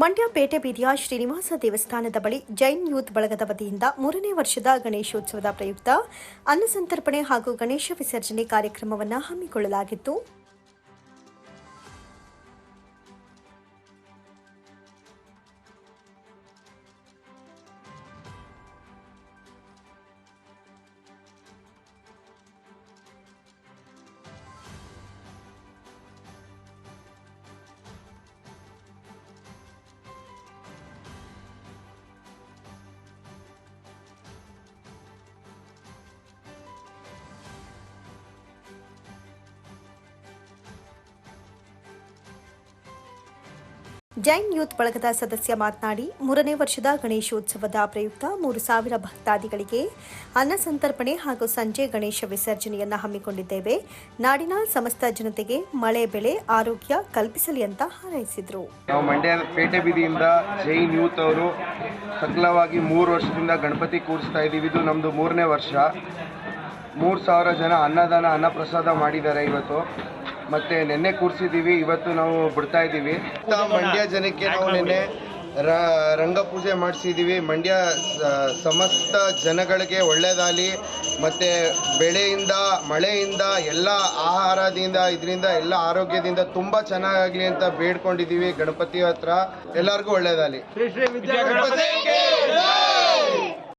ಮಂಡ್ಯ ಪೇಟೆ ಬೀದಿಯ ಶ್ರೀನಿವಾಸ ದೇವಸ್ಥಾನದ ಬಳಿ ಜೈನ್ ಯೂತ್ ಬಳಗದ ವತಿಯಿಂದ ಮೂರನೇ ವರ್ಷದ ಗಣೇಶೋತ್ಸವದ ಪ್ರಯುಕ್ತ ಅನ್ನಸಂತರ್ಪಣೆ ಹಾಗೂ ಗಣೇಶ ವಿಸರ್ಜನೆ ಕಾರ್ಯಕ್ರಮವನ್ನು ಹಮ್ಮಿಕೊಳ್ಳಲಾಗಿತ್ತು. ಜೈನ್ ಯೂತ್ ಬಳಗದ ಸದಸ್ಯ ಮಾತನಾಡಿ, ಮೂರನೇ ವರ್ಷದ ಗಣೇಶೋತ್ಸವದ ಪ್ರಯುಕ್ತ ಮೂರು ಸಾವಿರ ಭಕ್ತಾದಿಗಳಿಗೆ ಅನ್ನ ಸಂತರ್ಪಣೆ ಹಾಗೂ ಸಂಜೆ ಗಣೇಶ ವಿಸರ್ಜನೆಯನ್ನು ಹಮ್ಮಿಕೊಂಡಿದ್ದೇವೆ. ನಾಡಿನ ಸಮಸ್ತ ಜನತೆಗೆ ಮಳೆ, ಬೆಳೆ, ಆರೋಗ್ಯ ಕಲ್ಪಿಸಲಿ ಅಂತ ಹಾರೈಸಿದರು. ನಾವು ಮಂಡ್ಯ ಪೇಟೆ ಬೀದಿಯಿಂದ ಜೈನ್ ಯೂತ್ ಅವರು ಸಕಲವಾಗಿ ಮೂರು ವರ್ಷದಿಂದ ಗಣಪತಿ ಕೂರಿಸ್ತಾ ಇದ್ದೀವಿ. ಇದು ನಮ್ಮದು ಮೂರನೇ ವರ್ಷ. ಮೂರು ಸಾವಿರ ಜನ ಅನ್ನದಾನ, ಅನ್ನಪ್ರಸಾದ ಮಾಡಿದ್ದಾರೆ ಇವತ್ತು. ಮತ್ತೆ ನಿನ್ನೆ ಕೂರಿಸಿದ್ದೀವಿ ಇವತ್ತು ನಾವು ಬಿಡ್ತಾ ಇದ್ದೀವಿ ಮಂಡ್ಯ ಜನಕ್ಕೆ ನಾವು ನಿನ್ನೆ ರ- ರಂಗಪೂಜೆ ಮಾಡಿಸಿದ್ದೀವಿ ಮಂಡ್ಯ ಸಮಸ್ತ ಜನಗಳಿಗೆ ಒಳ್ಳೆಯದಾಗಲಿ ಮತ್ತು ಬೆಳೆಯಿಂದ ಮಳೆಯಿಂದ ಎಲ್ಲ ಆಹಾರದಿಂದ ಇದರಿಂದ ಎಲ್ಲ ಆರೋಗ್ಯದಿಂದ ತುಂಬ ಚೆನ್ನಾಗಾಗಲಿ ಅಂತ ಬೇಡ್ಕೊಂಡಿದ್ದೀವಿ ಗಣಪತಿ ಹತ್ರ. ಎಲ್ಲರಿಗೂ ಒಳ್ಳೆಯದಾಗಲಿ!